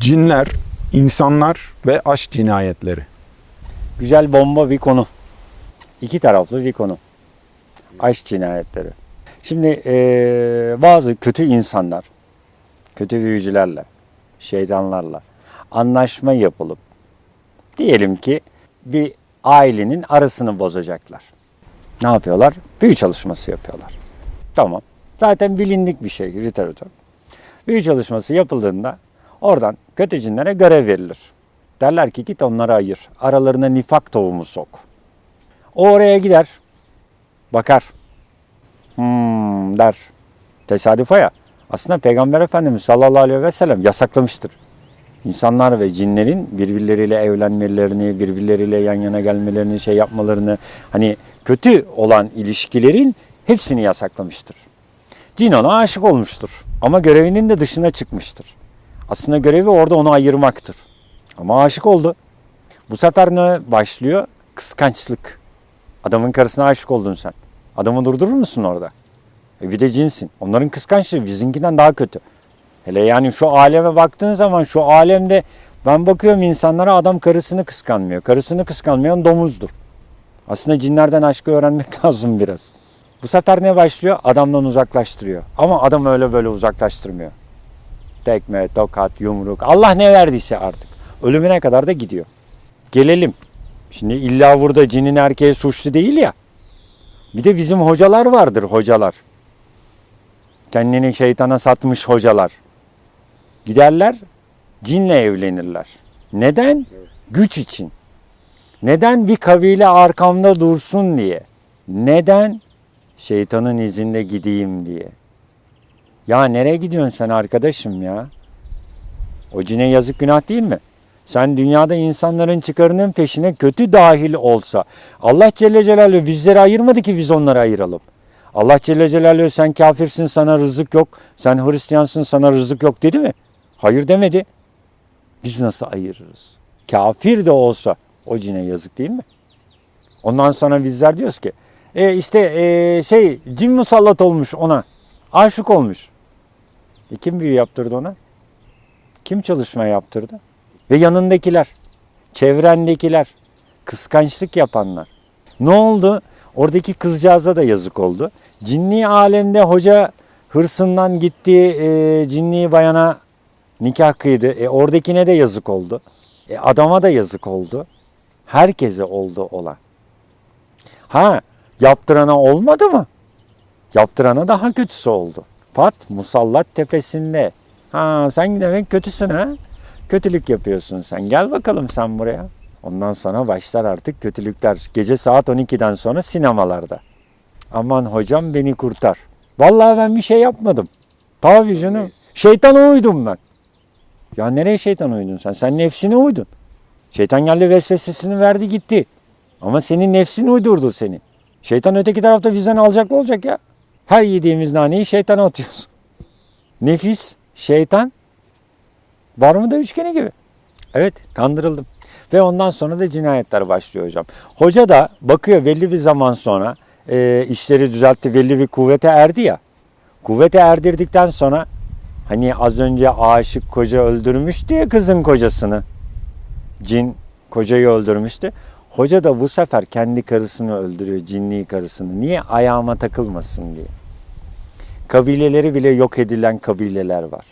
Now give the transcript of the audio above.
Cinler, insanlar ve aşk cinayetleri. Güzel bomba bir konu. İki taraflı bir konu. Aşk cinayetleri. Şimdi eee, bazı kötü insanlar, kötü büyücülerle, şeytanlarla anlaşma yapılıp diyelim ki bir ailenin arasını bozacaklar. Ne yapıyorlar? Büyü çalışması yapıyorlar. Tamam. Zaten bilindik bir şey literatür. Büyü çalışması yapıldığında oradan kötü cinlere görev verilir. Derler ki git onları ayır. Aralarına nifak tohumu sok. O oraya gider. Bakar. Hmm der. Tesadüf o ya. Aslında Peygamber Efendimiz sallallahu aleyhi ve sellem yasaklamıştır. İnsanlar ve cinlerin birbirleriyle evlenmelerini, birbirleriyle yan yana gelmelerini, şey yapmalarını, hani kötü olan ilişkilerin hepsini yasaklamıştır. Cin ona aşık olmuştur. Ama görevinin de dışına çıkmıştır. Aslında görevi orada onu ayırmaktır. Ama aşık oldu. Bu sefer ne başlıyor? Kıskançlık. Adamın karısına aşık oldun sen. Adamı durdurur musun orada? E bir de cinsin. Onların kıskançlığı bizimkinden daha kötü. Hele yani şu aleme baktığın zaman şu alemde ben bakıyorum insanlara adam karısını kıskanmıyor. Karısını kıskanmayan domuzdur. Aslında cinlerden aşkı öğrenmek lazım biraz. Bu sefer ne başlıyor? Adamdan uzaklaştırıyor. Ama adam öyle böyle uzaklaştırmıyor. Tekme, tokat, yumruk. Allah ne verdiyse artık. Ölümüne kadar da gidiyor. Gelelim. Şimdi illa burada cinin erkeği suçlu değil ya. Bir de bizim hocalar vardır hocalar. Kendini şeytana satmış hocalar. Giderler cinle evlenirler. Neden? Güç için. Neden? Bir kabile arkamda dursun diye. Neden? Şeytanın izinde gideyim diye. Ya nereye gidiyorsun sen arkadaşım ya? O cine yazık günah değil mi? Sen dünyada insanların çıkarının peşine kötü dahil olsa Allah Celle Celaluhu bizleri ayırmadı ki biz onları ayıralım. Allah Celle Celaluhu sen kafirsin sana rızık yok, sen Hristiyansın sana rızık yok dedi mi? Hayır demedi. Biz nasıl ayırırız? Kafir de olsa o cine yazık değil mi? Ondan sonra bizler diyoruz ki e işte e, şey cin musallat olmuş ona. Aşık olmuş. E kim büyü yaptırdı ona? Kim çalışma yaptırdı? Ve yanındakiler, çevrendekiler, kıskançlık yapanlar. Ne oldu? Oradaki kızcağıza da yazık oldu. Cinni alemde hoca hırsından gitti, e, cinni bayana nikah kıydı. E, oradakine de yazık oldu. E, adama da yazık oldu. Herkese oldu olan. Ha, yaptırana olmadı mı? Yaptırana daha kötüsü oldu. Pat musallat tepesinde. Ha sen demek kötüsün ha? Kötülük yapıyorsun sen. Gel bakalım sen buraya. Ondan sonra başlar artık kötülükler. Gece saat 12'den sonra sinemalarda. Aman hocam beni kurtar. Vallahi ben bir şey yapmadım. Tabii canım. Şeytana uydum ben. Ya nereye şeytan uydun sen? Sen nefsine uydun. Şeytan geldi vesvesesini verdi gitti. Ama senin nefsin uydurdu seni. Şeytan öteki tarafta bizden alacak mı olacak ya? Her yediğimiz naneyi şeytana atıyoruz. Nefis, şeytan, var mı da üçgeni gibi. Evet, kandırıldım. Ve ondan sonra da cinayetler başlıyor hocam. Hoca da bakıyor belli bir zaman sonra e, işleri düzeltti, belli bir kuvvete erdi ya. Kuvvete erdirdikten sonra hani az önce aşık koca öldürmüştü ya kızın kocasını. Cin kocayı öldürmüştü. Hoca da bu sefer kendi karısını öldürüyor, cinli karısını. Niye? Ayağıma takılmasın diye. Kabileleri bile yok edilen kabileler var.